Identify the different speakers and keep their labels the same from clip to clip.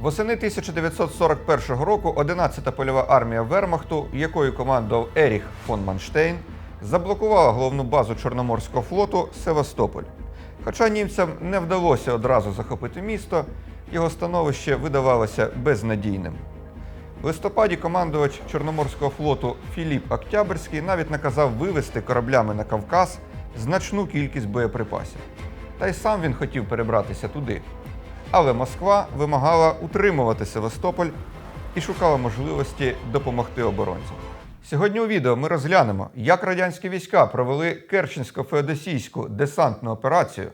Speaker 1: Восени 1941 року 11-та польова армія Вермахту, якою командував Еріх фон Манштейн, заблокувала головну базу Чорноморського флоту Севастополь. Хоча німцям не вдалося одразу захопити місто, його становище видавалося безнадійним. В листопаді командувач Чорноморського флоту Філіп Октябрьський навіть наказав вивезти кораблями на Кавказ значну кількість боєприпасів. Та й сам він хотів перебратися туди. Але Москва вимагала утримувати Севастополь і шукала можливості допомогти оборонцям. Сьогодні у відео ми розглянемо, як радянські війська провели Керченсько-Феодосійську десантну операцію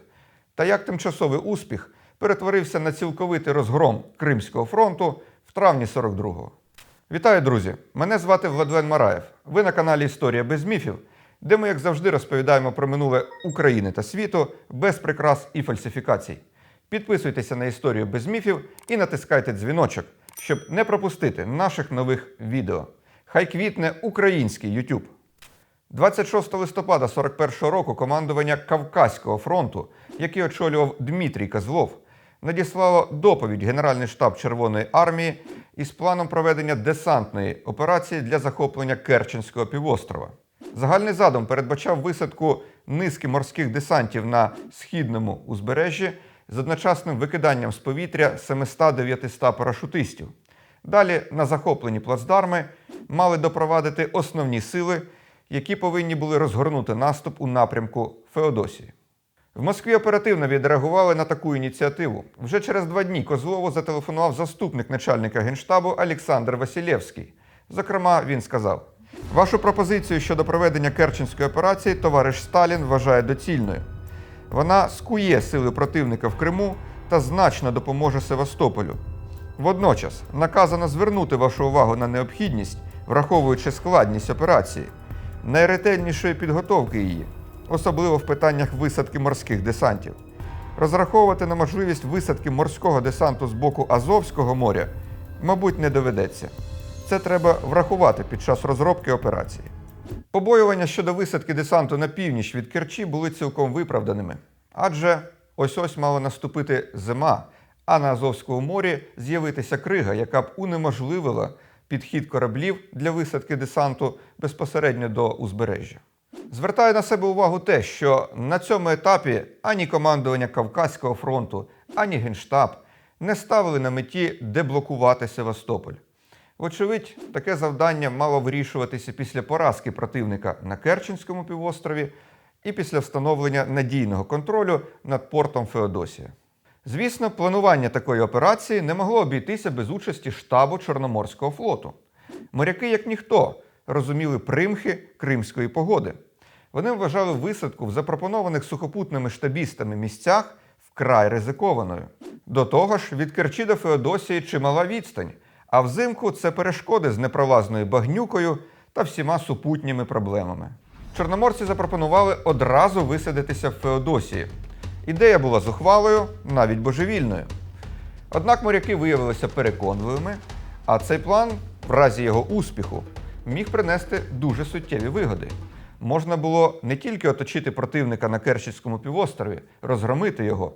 Speaker 1: та як тимчасовий успіх перетворився на цілковитий розгром Кримського фронту в травні 42-го. Вітаю, друзі! Мене звати Владлен Мараєв. Ви на каналі Історія без міфів, де ми, як завжди, розповідаємо про минуле України та світу без прикрас і фальсифікацій. Підписуйтеся на історію без міфів і натискайте дзвіночок, щоб не пропустити наших нових відео. Хай квітне український YouTube. 26 листопада 41-го року командування Кавказького фронту, який очолював Дмитрій Козлов, надіслало доповідь Генеральний штаб Червоної армії із планом проведення десантної операції для захоплення Керченського півострова. Загальний задум передбачав висадку низки морських десантів на східному узбережжі з одночасним викиданням з повітря 700-900 парашутистів. Далі на захоплені плацдарми мали допровадити основні сили, які повинні були розгорнути наступ у напрямку Феодосії. В Москві оперативно відреагували на таку ініціативу. Вже через два дні Козлову зателефонував заступник начальника генштабу Олександр Василєвський. Зокрема, він сказав: Вашу пропозицію щодо проведення Керченської операції товариш Сталін вважає доцільною. Вона скує сили противника в Криму та значно допоможе Севастополю. Водночас наказано звернути вашу увагу на необхідність, враховуючи складність операції, найретельнішої підготовки її, особливо в питаннях висадки морських десантів. Розраховувати на можливість висадки морського десанту з боку Азовського моря, мабуть, не доведеться. Це треба врахувати під час розробки операції. Побоювання щодо висадки десанту на північ від Керчі були цілком виправданими, адже ось ось мала наступити зима, а на Азовському морі з'явитися крига, яка б унеможливила підхід кораблів для висадки десанту безпосередньо до узбережжя. Звертаю на себе увагу те, що на цьому етапі ані командування Кавказького фронту, ані Генштаб не ставили на меті деблокувати Севастополь. Вочевидь, таке завдання мало вирішуватися після поразки противника на Керченському півострові і після встановлення надійного контролю над портом Феодосія. Звісно, планування такої операції не могло обійтися без участі штабу Чорноморського флоту. Моряки, як ніхто, розуміли примхи кримської погоди. Вони вважали висадку в запропонованих сухопутними штабістами місцях вкрай ризикованою. До того ж, від Керчі до Феодосії чимала відстань, а взимку це перешкоди з непролазною багнюкою та всіма супутніми проблемами. Чорноморці запропонували одразу висадитися в Феодосії. Ідея була зухвалою, навіть божевільною. Однак моряки виявилися переконливими, а цей план, в разі його успіху, міг принести дуже суттєві вигоди. Можна було не тільки оточити противника на Керченському півострові, розгромити його,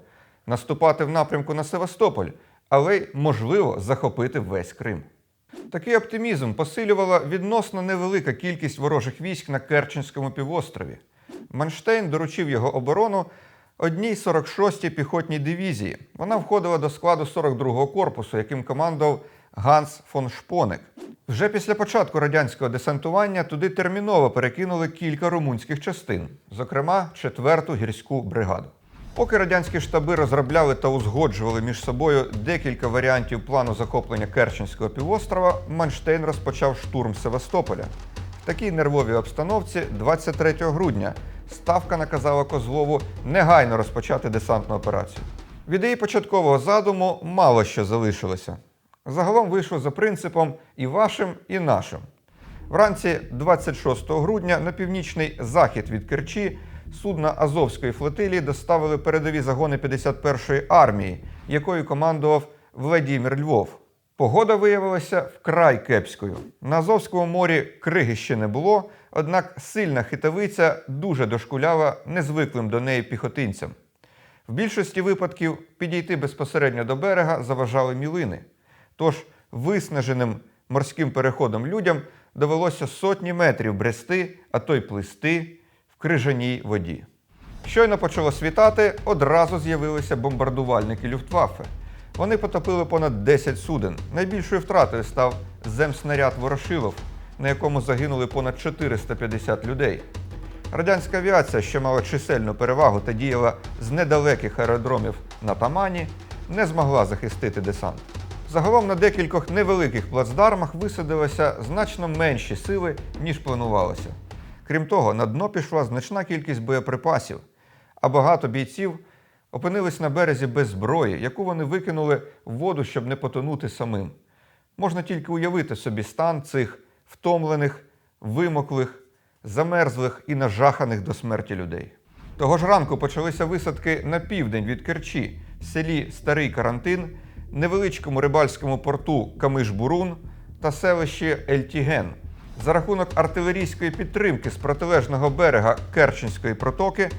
Speaker 1: наступати в напрямку на Севастополь, але й, можливо, захопити весь Крим. Такий оптимізм посилювала відносно невелика кількість ворожих військ на Керченському півострові. Манштейн доручив його оборону одній 46-й піхотній дивізії. Вона входила до складу 42-го корпусу, яким командував Ганс фон Шпоник. Вже після початку радянського десантування туди терміново перекинули кілька румунських частин, зокрема 4-ту гірську бригаду. Поки радянські штаби розробляли та узгоджували між собою декілька варіантів плану захоплення Керченського півострова, Манштейн розпочав штурм Севастополя. В такій нервовій обстановці 23 грудня Ставка наказала Козлову негайно розпочати десантну операцію. Від її початкового задуму мало що залишилося. Загалом вийшло за принципом і вашим, і нашим. Вранці 26 грудня на північний захід від Керчі судна Азовської флотилії доставили передові загони 51-ї армії, якою командував Владимир Львов. Погода виявилася вкрай кепською. На Азовському морі криги ще не було, однак сильна хитавиця дуже дошкуляла незвиклим до неї піхотинцям. В більшості випадків підійти безпосередньо до берега заважали мілини. Тож виснаженим морським переходом людям довелося сотні метрів брести, а то й плисти крижаній воді. Щойно почало світати, одразу з'явилися бомбардувальники Люфтваффе. Вони потопили понад 10 суден. Найбільшою втратою став земснаряд Ворошилов, на якому загинули понад 450 людей. Радянська авіація, що мала чисельну перевагу та діяла з недалеких аеродромів на Тамані, не змогла захистити десант. Загалом на декількох невеликих плацдармах висадилися значно менші сили, ніж планувалося. Крім того, на дно пішла значна кількість боєприпасів, а багато бійців опинились на березі без зброї, яку вони викинули в воду, щоб не потонути самим. Можна тільки уявити собі стан цих втомлених, вимоклих, замерзлих і нажаханих до смерті людей. Того ж ранку почалися висадки на південь від Керчі, в селі Старий Карантин, невеличкому рибальському порту Камиш-Бурун та селищі Ельтіген. За рахунок артилерійської підтримки з протилежного берега Керченської протоки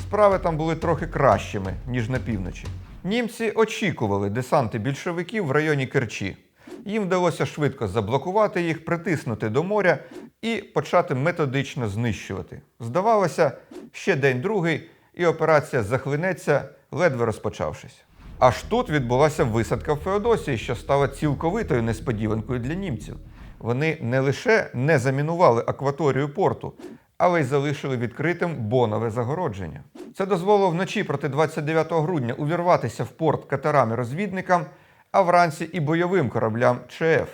Speaker 1: справи там були трохи кращими, ніж на півночі. Німці очікували десанти більшовиків в районі Керчі. Їм вдалося швидко заблокувати їх, притиснути до моря і почати методично знищувати. Здавалося, ще день другий, і операція захлинеться, ледве розпочавшись. Аж тут відбулася висадка в Феодосії, що стала цілковитою несподіванкою для німців. Вони не лише не замінували акваторію порту, але й залишили відкритим бонове загородження. Це дозволило вночі проти 29 грудня увірватися в порт катерами-розвідникам, а вранці і бойовим кораблям ЧФ.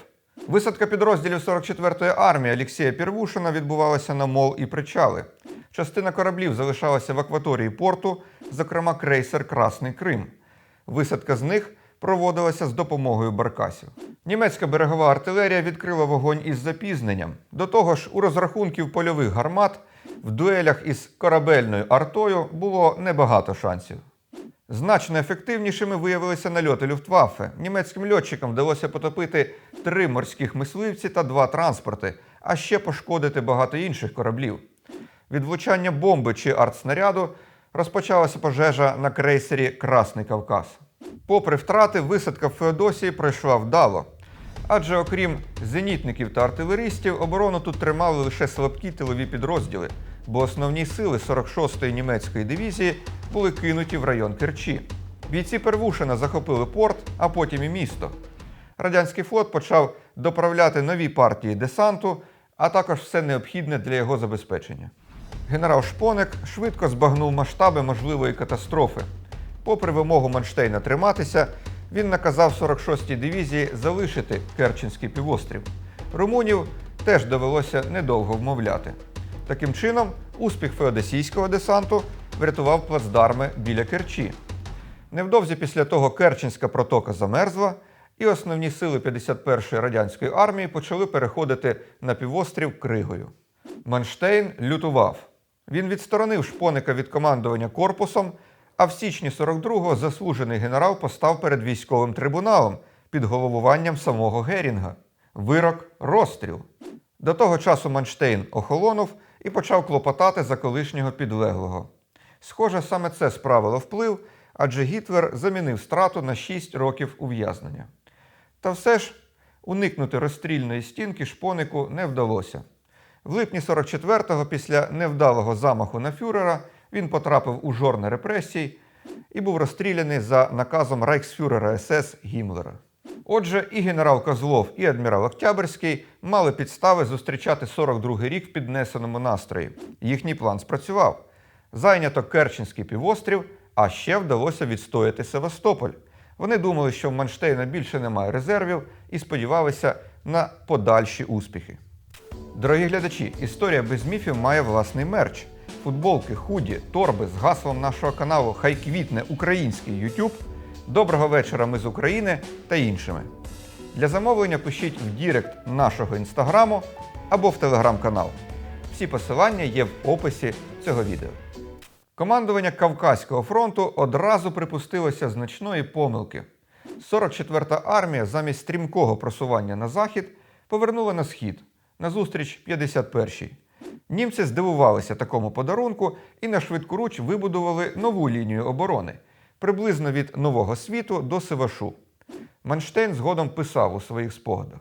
Speaker 1: Висадка підрозділів 44-ї армії Олексія Пірвушина відбувалася на мол і причали. Частина кораблів залишалася в акваторії порту, зокрема крейсер Красний Крим. Висадка з них проводилася з допомогою баркасів. Німецька берегова артилерія відкрила вогонь із запізненням. До того ж, у розрахунків польових гармат в дуелях із корабельною артою було небагато шансів. Значно ефективнішими виявилися нальоти Люфтваффе. Німецьким льотчикам вдалося потопити три морських мисливці та два транспорти, а ще пошкодити багато інших кораблів. Від влучання бомби чи артснаряду розпочалася пожежа на крейсері Красний Кавказ. Попри втрати, висадка в Феодосії пройшла вдало. Адже окрім зенітників та артилеристів, оборону тут тримали лише слабкі тилові підрозділи, бо основні сили 46-ї німецької дивізії були кинуті в район Керчі. Бійці Первушина захопили порт, а потім і місто. Радянський флот почав доправляти нові партії десанту, а також все необхідне для його забезпечення. Генерал Шпоник швидко збагнув масштаби можливої катастрофи. Попри вимогу Манштейна триматися, він наказав 46-й дивізії залишити Керченський півострів. Румунів теж довелося недовго вмовляти. Таким чином, успіх феодосійського десанту врятував плацдарми біля Керчі. Невдовзі після того Керченська протока замерзла, і основні сили 51-ї радянської армії почали переходити на півострів Кригою. Манштейн лютував. Він відсторонив шпоника від командування корпусом, а в січні 42-го заслужений генерал постав перед військовим трибуналом під головуванням самого Герінга. Вирок розстріл. До того часу Манштейн охолонув і почав клопотати за колишнього підлеглого. Схоже, саме це справило вплив, адже Гітлер замінив страту на 6 років ув'язнення. Та все ж уникнути розстрільної стінки шпонику не вдалося. В липні 44-го, після невдалого замаху на фюрера, він потрапив у жорни репресій і був розстріляний за наказом рейхсфюрера СС Гімлера. Отже, і генерал Козлов, і адмірал Октябрьський мали підстави зустрічати 42-й рік в піднесеному настрої. Їхній план спрацював. Зайнято Керченський півострів, а ще вдалося відстояти Севастополь. Вони думали, що в Манштейна більше немає резервів і сподівалися на подальші успіхи. Дорогі глядачі, історія без міфів має власний мерч. Футболки, худі, торби з гаслом нашого каналу Хай квітне український YouTube. Доброго вечора, ми з України та іншими. Для замовлення пишіть в Дірект нашого інстаграму або в телеграм-канал. Всі посилання є в описі цього відео. Командування Кавказького фронту одразу припустилося значної помилки. 44-та армія замість стрімкого просування на захід повернула на схід назустріч 51-й. Німці здивувалися такому подарунку і на швидкоруч вибудували нову лінію оборони приблизно від Нового світу до Севашу. Манштейн згодом писав у своїх спогадах.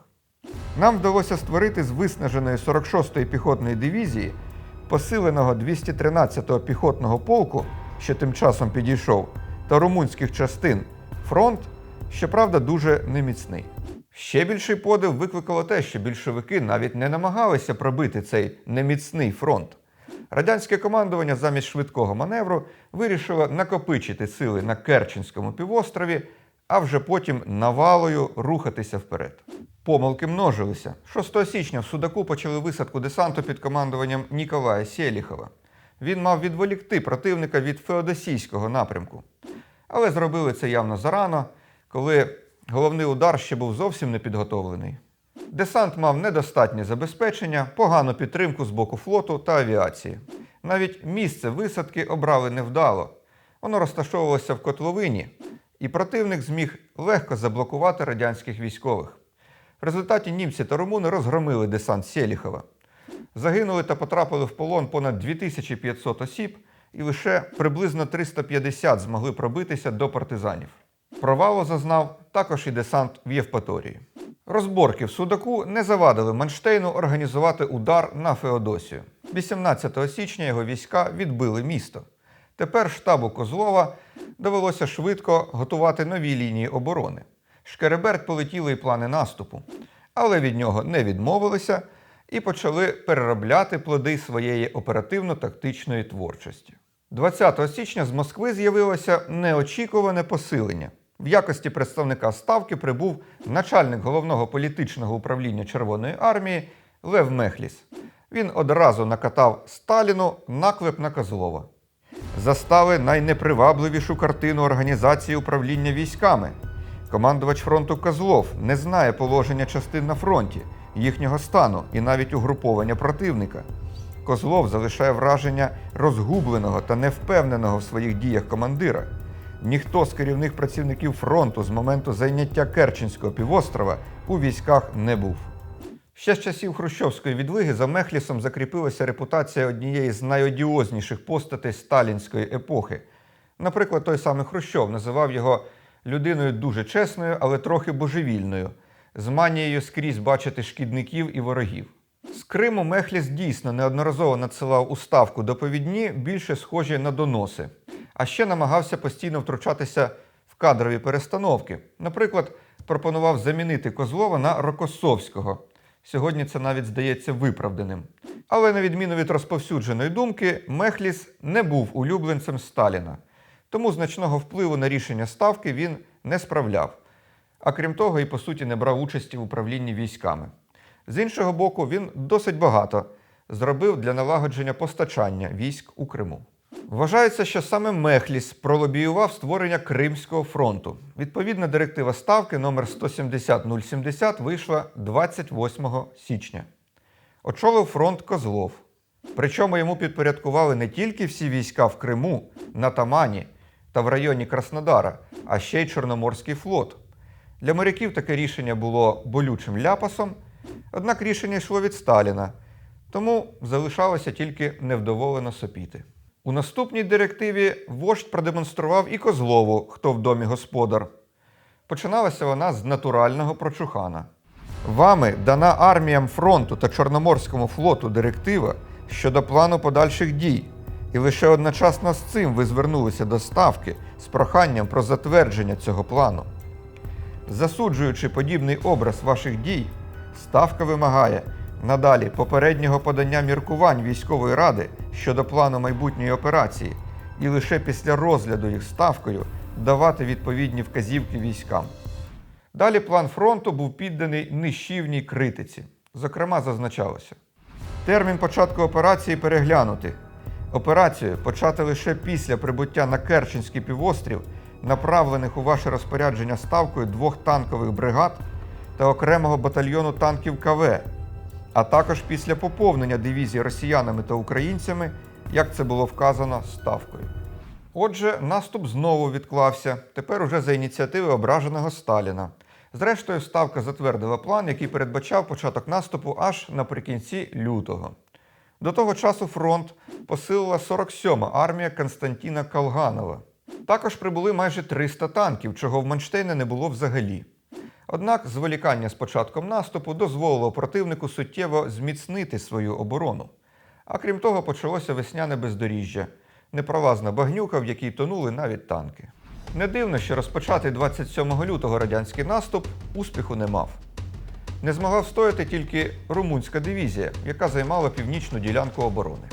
Speaker 1: Нам вдалося створити з виснаженої 46-ї піхотної дивізії, посиленого 213-го піхотного полку, що тим часом підійшов, та румунських частин фронт, щоправда, дуже неміцний. Ще більший подив викликало те, що більшовики навіть не намагалися пробити цей неміцний фронт. Радянське командування замість швидкого маневру вирішило накопичити сили на Керченському півострові, а вже потім навалою рухатися вперед. Помилки множилися. 6 січня в Судаку почали висадку десанту під командуванням Ніколая Сєліхова. Він мав відволікти противника від Феодосійського напрямку. Але зробили це явно зарано, коли головний удар ще був зовсім не підготовлений. Десант мав недостатнє забезпечення, погану підтримку з боку флоту та авіації. Навіть місце висадки обрали невдало. Воно розташовувалося в котловині, і противник зміг легко заблокувати радянських військових. В результаті німці та румуни розгромили десант Сєліхова. Загинули та потрапили в полон понад 2500 осіб, і лише приблизно 350 змогли пробитися до партизанів. Провалу зазнав також і десант в Євпаторії. Розборки в Судаку не завадили Манштейну організувати удар на Феодосію. 18 січня його війська відбили місто. Тепер штабу Козлова довелося швидко готувати нові лінії оборони. Шкереберть полетіли й плани наступу, але від нього не відмовилися і почали переробляти плоди своєї оперативно-тактичної творчості. 20 січня з Москви з'явилося неочікуване посилення. В якості представника ставки прибув начальник головного політичного управління Червоної армії Лев Мехліс. Він одразу накатав Сталіну наклеп на Козлова. Застали найнепривабливішу картину організації управління військами. Командувач фронту Козлов не знає положення частин на фронті, їхнього стану і навіть угруповання противника. Козлов залишає враження розгубленого та невпевненого в своїх діях командира. Ніхто з керівних працівників фронту з моменту зайняття Керченського півострова у військах не був. Ще з часів Хрущовської відлиги за Мехлісом закріпилася репутація однієї з найодіозніших постатей сталінської епохи. Наприклад, той самий Хрущов називав його людиною дуже чесною, але трохи божевільною, з манією скрізь бачити шкідників і ворогів. З Криму Мехліс дійсно неодноразово надсилав у ставку доповідні, більше схожі на доноси, а ще намагався постійно втручатися в кадрові перестановки. Наприклад, пропонував замінити Козлова на Рокосовського. Сьогодні це навіть здається виправданим. Але на відміну від розповсюдженої думки, Мехліс не був улюбленцем Сталіна, тому значного впливу на рішення ставки він не справляв. А крім того, і по суті не брав участі в управлінні військами. З іншого боку, він досить багато зробив для налагодження постачання військ у Криму. Вважається, що саме Мехліс пролобіював створення Кримського фронту. Відповідна директива ставки номер 170 вийшла 28 січня. Очолив фронт Козлов. Причому йому підпорядкували не тільки всі війська в Криму, на Тамані та в районі Краснодара, а ще й Чорноморський флот. Для моряків таке рішення було болючим ляпасом, однак рішення йшло від Сталіна, тому залишалося тільки невдоволено сопіти. У наступній директиві вождь продемонстрував і Козлову, хто в домі господар. Починалася вона з натурального прочухана. Вами дана арміям фронту та Чорноморському флоту директива щодо плану подальших дій, і лише одночасно з цим ви звернулися до ставки з проханням про затвердження цього плану. Засуджуючи подібний образ ваших дій, ставка вимагає надалі попереднього подання міркувань військової ради щодо плану майбутньої операції, і лише після розгляду їх ставкою давати відповідні вказівки військам. Далі план фронту був підданий нищівній критиці. Зокрема, зазначалося: термін початку операції переглянути. Операцію почати лише після прибуття на Керченський півострів, направлених у ваше розпорядження ставкою двох танкових бригад та окремого батальйону танків КВ, а також після поповнення дивізії росіянами та українцями, як це було вказано ставкою. Отже, наступ знову відклався, тепер уже за ініціативи ображеного Сталіна. Зрештою, ставка затвердила план, який передбачав початок наступу аж наприкінці лютого. До того часу фронт посилила 47-ма армія Константіна Калганова. Також прибули майже 300 танків, чого в Манштейна не було взагалі. Однак зволікання з початком наступу дозволило противнику суттєво зміцнити свою оборону. А крім того, почалося весняне бездоріжжя, непролазна багнюка, в якій тонули навіть танки. Не дивно, що розпочатий 27 лютого радянський наступ успіху не мав. Не змогла встояти тільки румунська дивізія, яка займала північну ділянку оборони.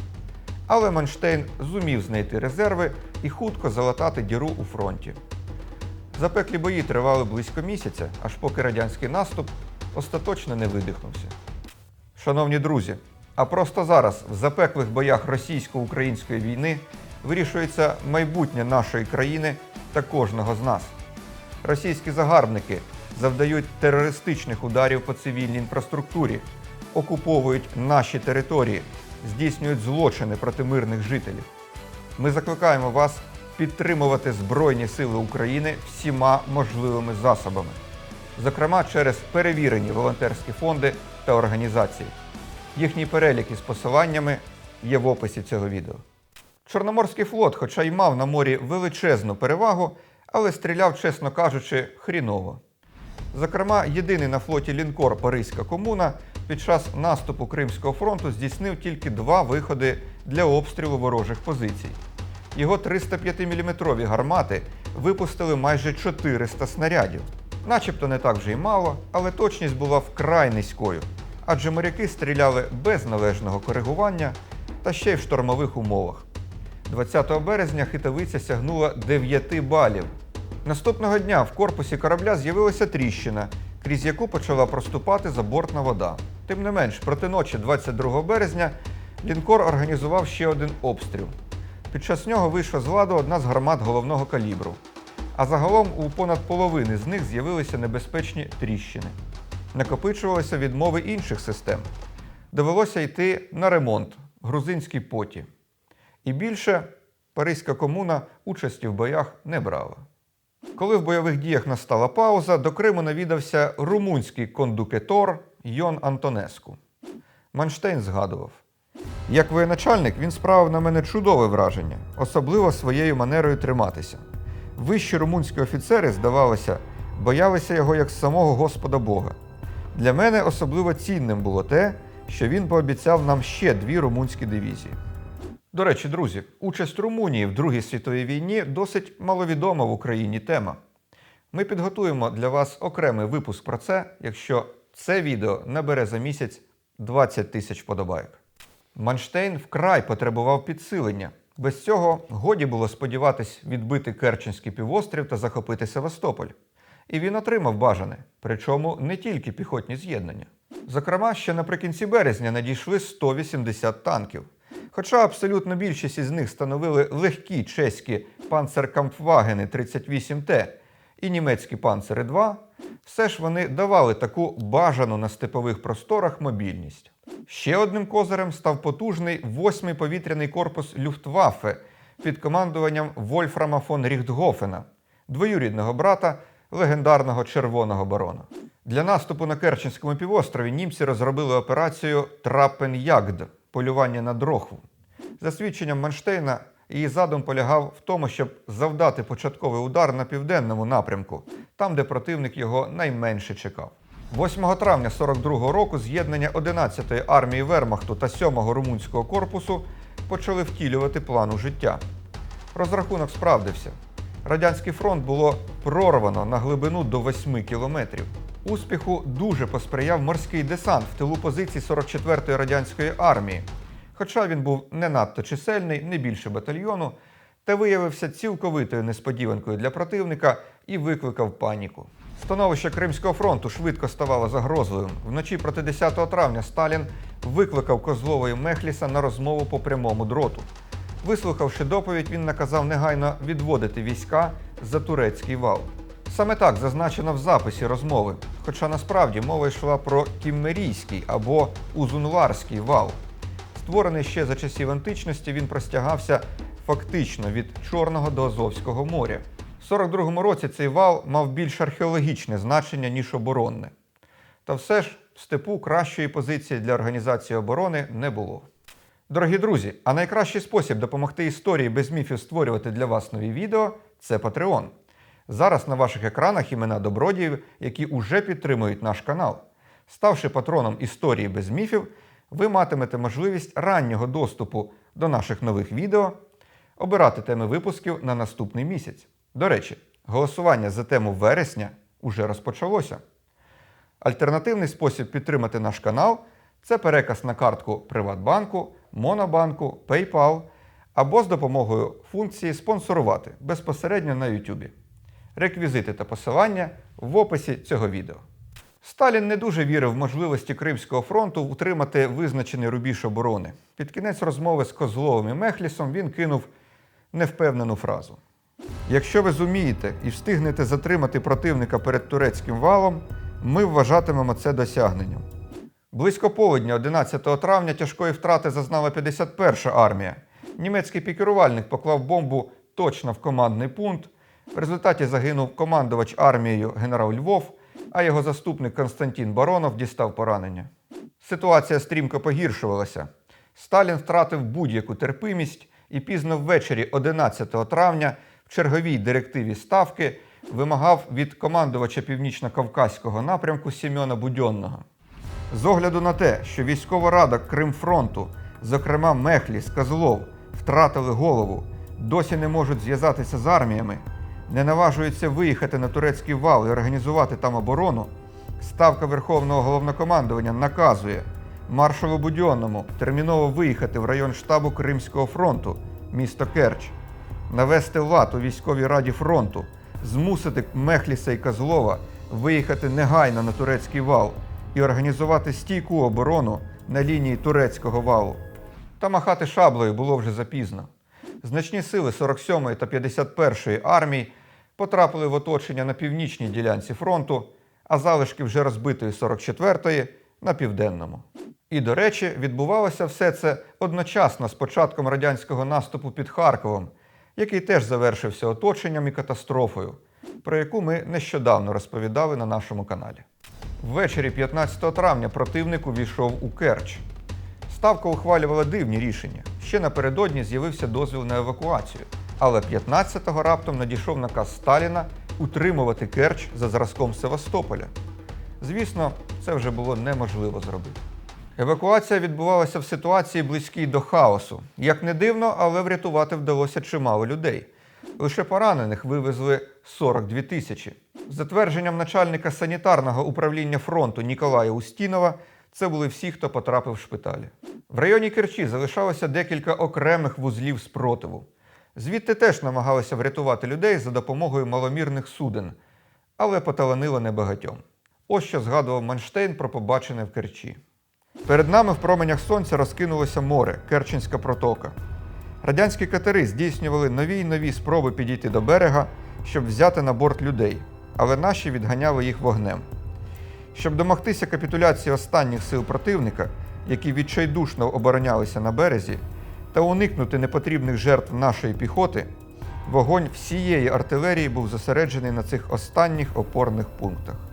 Speaker 1: Але Манштейн зумів знайти резерви і хутко залатати діру у фронті. Запеклі бої тривали близько місяця, аж поки радянський наступ остаточно не видихнувся. Шановні друзі, а просто зараз в запеклих боях російсько-української війни вирішується майбутнє нашої країни та кожного з нас. Російські загарбники завдають терористичних ударів по цивільній інфраструктурі, окуповують наші території, здійснюють злочини проти мирних жителів. Ми закликаємо вас підтримувати Збройні Сили України всіма можливими засобами, зокрема через перевірені волонтерські фонди та організації. Їхній перелік із посиланнями є в описі цього відео. Чорноморський флот, хоча й мав на морі величезну перевагу, але стріляв, чесно кажучи, хріново. Зокрема, єдиний на флоті лінкор Паризька комуна під час наступу Кримського фронту здійснив тільки два виходи для обстрілу ворожих позицій. Його 305-мм гармати випустили майже 400 снарядів. Начебто не так вже й мало, але точність була вкрай низькою, адже моряки стріляли без належного коригування та ще й в штормових умовах. 20 березня хитовиця сягнула 9 балів. Наступного дня в корпусі корабля з'явилася тріщина, крізь яку почала проступати забортна вода. Тим не менш, проти ночі 22 березня лінкор організував ще один обстріл. Під час нього вийшла з ладу одна з гармат головного калібру. А загалом у понад половини з них з'явилися небезпечні тріщини. Накопичувалися відмови інших систем. Довелося йти на ремонт грузинській поті. І більше Паризька комуна участі в боях не брала. Коли в бойових діях настала пауза, до Криму навідався румунський кондукетор Йон Антонеску. Манштейн згадував: як воєначальник він справив на мене чудове враження, особливо своєю манерою триматися. Вищі румунські офіцери, здавалося, боялися його як самого Господа Бога. Для мене особливо цінним було те, що він пообіцяв нам ще дві румунські дивізії. До речі, друзі, участь Румунії в Другій світовій війні досить маловідома в Україні тема. Ми підготуємо для вас окремий випуск про це, якщо це відео набере за місяць 20 тисяч подобайок. Манштейн вкрай потребував підсилення. Без цього годі було сподіватись відбити Керченський півострів та захопити Севастополь. І він отримав бажане, причому не тільки піхотні з'єднання. Зокрема, ще наприкінці березня надійшли 180 танків. Хоча абсолютно більшість із них становили легкі чеські панцеркампвагени 38Т і німецькі панцери 2, все ж вони давали таку бажану на степових просторах мобільність. Ще одним козирем став потужний 8-й повітряний корпус Люфтваффе під командуванням Вольфрама фон Ріхтгофена, двоюрідного брата легендарного червоного барона. Для наступу на Керченському півострові німці розробили операцію Трапен-Ягд полювання на дрохву. За свідченням Манштейна, її задум полягав в тому, щоб завдати початковий удар на південному напрямку, там, де противник його найменше чекав. 8 травня 42-го року з'єднання 11-ї армії Вермахту та 7-го румунського корпусу почали втілювати план у життя. Розрахунок справдився. Радянський фронт було прорвано на глибину до 8 кілометрів. Успіху дуже посприяв морський десант в тилу позицій 44-ї радянської армії, хоча він був не надто чисельний, не більше батальйону, та виявився цілковитою несподіванкою для противника і викликав паніку. Становище Кримського фронту швидко ставало загрозливим. Вночі проти 10 травня Сталін викликав Козлова і Мехліса на розмову по прямому дроту. Вислухавши доповідь, він наказав негайно відводити війська за турецький вал. Саме так зазначено в записі розмови, хоча насправді мова йшла про Кіммерійський або Узунларський вал. Створений ще за часів античності, він простягався фактично від Чорного до Азовського моря. В 42-му році цей вал мав більш археологічне значення, ніж оборонне. Та все ж в степу кращої позиції для організації оборони не було. Дорогі друзі, а найкращий спосіб допомогти історії без міфів створювати для вас нові відео це Patreon. Зараз на ваших екранах імена добродіїв, які уже підтримують наш канал. Ставши патроном історії без міфів, ви матимете можливість раннього доступу до наших нових відео, обирати теми випусків на наступний місяць. До речі, голосування за тему вересня уже розпочалося. Альтернативний спосіб підтримати наш канал це переказ на картку Приватбанку, Монобанку, PayPal або з допомогою функції спонсорувати безпосередньо на YouTube. Реквізити та посилання в описі цього відео. Сталін не дуже вірив в можливості Кримського фронту утримати визначений рубіж оборони. Під кінець розмови з Козловим і Мехлісом він кинув невпевнену фразу. Якщо ви зумієте і встигнете затримати противника перед турецьким валом, ми вважатимемо це досягненням. Близько полудня 11 травня тяжкої втрати зазнала 51-ша армія. Німецький пікерувальник поклав бомбу точно в командний пункт. В результаті загинув командувач армією генерал Львов, а його заступник Константин Баронов дістав поранення. Ситуація стрімко погіршувалася. Сталін втратив будь-яку терпимість і пізно ввечері 11 травня черговій директиві Ставки вимагав від командувача північно-кавказького напрямку Сімена Будьонного. З огляду на те, що військова рада Кримфронту, зокрема Мехліс, Козлов, втратили голову, досі не можуть зв'язатися з арміями, не наважуються виїхати на турецький вал і організувати там оборону, ставка Верховного головнокомандування наказує маршалу Будьонному терміново виїхати в район штабу Кримського фронту, місто Керч, навести лад у військовій раді фронту, змусити Мехліса і Козлова виїхати негайно на турецький вал і організувати стійку оборону на лінії турецького валу. Та махати шаблею було вже запізно. Значні сили 47-ї та 51-ї армій потрапили в оточення на північній ділянці фронту, а залишки вже розбитої 44-ї на південному. І, до речі, відбувалося все це одночасно з початком радянського наступу під Харковом, який теж завершився оточенням і катастрофою, про яку ми нещодавно розповідали на нашому каналі. Ввечері 15 травня противник увійшов у Керч. Ставка ухвалювала дивні рішення. Ще напередодні з'явився дозвіл на евакуацію. Але 15-го раптом надійшов наказ Сталіна утримувати Керч за зразком Севастополя. Звісно, це вже було неможливо зробити. Евакуація відбувалася в ситуації близькій до хаосу. Як не дивно, але врятувати вдалося чимало людей. Лише поранених вивезли 42 тисячі. За твердженням начальника санітарного управління фронту Ніколая Устінова, це були всі, хто потрапив в шпиталі. В районі Керчі залишалося декілька окремих вузлів спротиву. Звідти теж намагалися врятувати людей за допомогою маломірних суден, але поталанило небагатьом. Ось що згадував Манштейн про побачене в Керчі. Перед нами в променях сонця розкинулося море, Керченська протока. Радянські катери здійснювали нові й нові спроби підійти до берега, щоб взяти на борт людей, але наші відганяли їх вогнем. Щоб домогтися капітуляції останніх сил противника, які відчайдушно оборонялися на березі, та уникнути непотрібних жертв нашої піхоти, вогонь всієї артилерії був зосереджений на цих останніх опорних пунктах.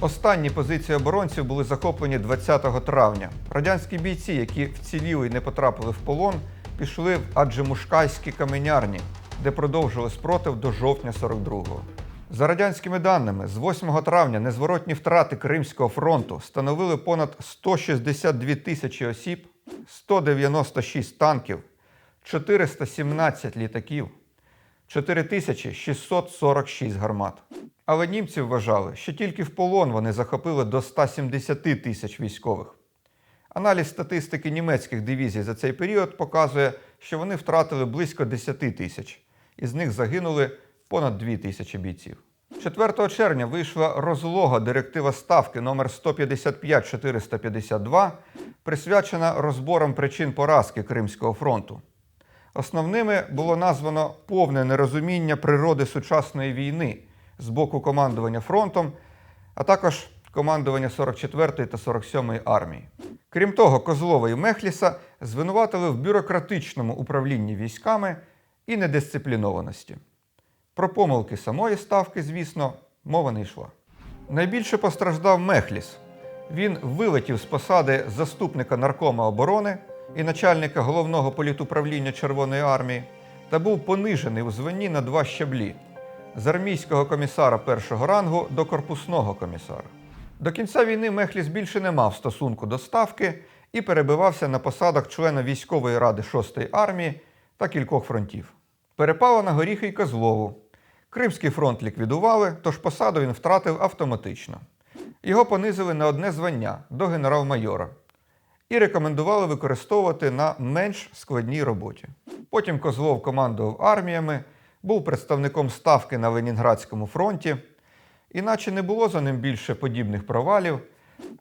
Speaker 1: Останні позиції оборонців були захоплені 20 травня. Радянські бійці, які вціліли і не потрапили в полон, пішли в Аджимушкайські каменярні, де продовжили спротив до жовтня 42-го. За радянськими даними, з 8 травня незворотні втрати Кримського фронту становили понад 162 тисячі осіб, 196 танків, 417 літаків, 4646 гармат. Але німці вважали, що тільки в полон вони захопили до 170 тисяч військових. Аналіз статистики німецьких дивізій за цей період показує, що вони втратили близько 10 тисяч, із них загинули понад 2 тисячі бійців. 4 червня вийшла розлога директива ставки номер 155-452, присвячена розборам причин поразки Кримського фронту. Основними було названо повне нерозуміння природи сучасної війни з боку командування фронтом, а також командування 44-ї та 47-ї армії. Крім того, Козлова і Мехліса звинуватили в бюрократичному управлінні військами і недисциплінованості. Про помилки самої ставки, звісно, мова не йшла. Найбільше постраждав Мехліс. Він вилетів з посади заступника наркома оборони і начальника головного політуправління Червоної армії та був понижений у званні на два щаблі. з армійського комісара першого рангу до корпусного комісара. До кінця війни Мехліс більше не мав стосунку до ставки і перебивався на посадах члена військової ради 6-ї армії та кількох фронтів. Перепало на горіхи й Козлову. Кримський фронт ліквідували, тож посаду він втратив автоматично. Його понизили на одне звання до генерал-майора і рекомендували використовувати на менш складній роботі. Потім Козлов командував арміями, був представником ставки на Ленінградському фронті, іначе не було за ним більше подібних провалів,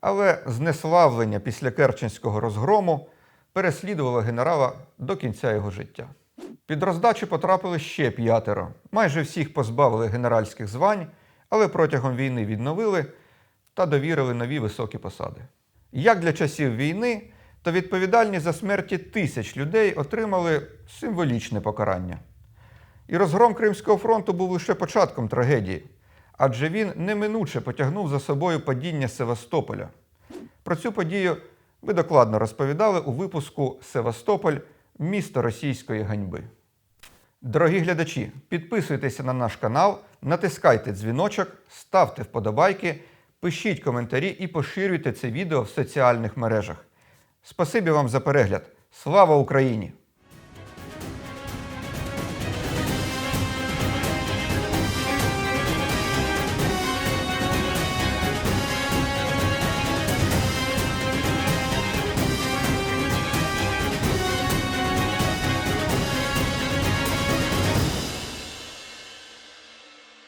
Speaker 1: але знеславлення після Керченського розгрому переслідувало генерала до кінця його життя. Під роздачу потрапили ще п'ятеро. Майже всіх позбавили генеральських звань, але протягом війни відновили та довірили нові високі посади. Як для часів війни, то відповідальні за смерті тисяч людей отримали символічне покарання. І розгром Кримського фронту був лише початком трагедії, адже він неминуче потягнув за собою падіння Севастополя. Про цю подію ми докладно розповідали у випуску Севастополь місто російської ганьби. Дорогі глядачі, підписуйтеся на наш канал, натискайте дзвіночок, ставте вподобайки, пишіть коментарі і поширюйте це відео в соціальних мережах. Спасибі вам за перегляд. Слава Україні!